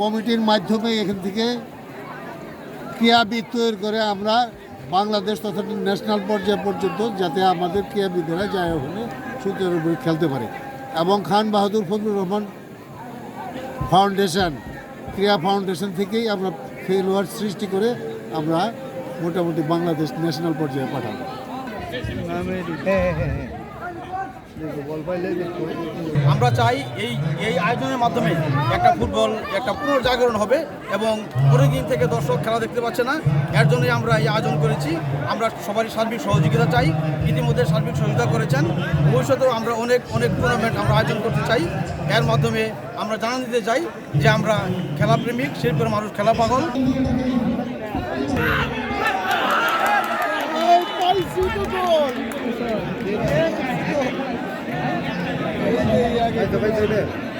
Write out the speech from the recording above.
কমিটির মাধ্যমে এখান থেকে ক্রিয়াবিদ তৈরি করে আমরা বাংলাদেশ তথা ন্যাশনাল পর্যায় পর্যন্ত যাতে আমাদের ক্রিয়াবিদেরা যায় ওখানে সুন্দরভাবে খেলতে পারে। এবং খান বাহাদুর ফজলুর রহমান ফাউন্ডেশন, ক্রিয়া ফাউন্ডেশন থেকেই আমরা খেলোয়াড় সৃষ্টি করে আমরা মোটামুটি বাংলাদেশ ন্যাশনাল পর্যায়ে পাঠাবো। হ্যাঁ, হ্যাঁ, হ্যাঁ। আমরা চাই এই এই আয়োজনের মাধ্যমে একটা ফুটবল, একটা পুনর্জাগরণ হবে এবং অনেকদিন থেকে দর্শক খেলা দেখতে পাচ্ছে না। এর জন্যই আমরা এই আয়োজন করেছি। আমরা সবারই সার্বিক সহযোগিতা চাই। ইতিমধ্যে সার্বিক সহযোগিতা করেছেন। ভবিষ্যতেও আমরা অনেক অনেক টুর্নামেন্ট আমরা আয়োজন করতে চাই। এর মাধ্যমে আমরা জানান দিতে চাই যে আমরা খেলাপ্রেমিক, শিল্পের মানুষ খেলা পাগল Baju.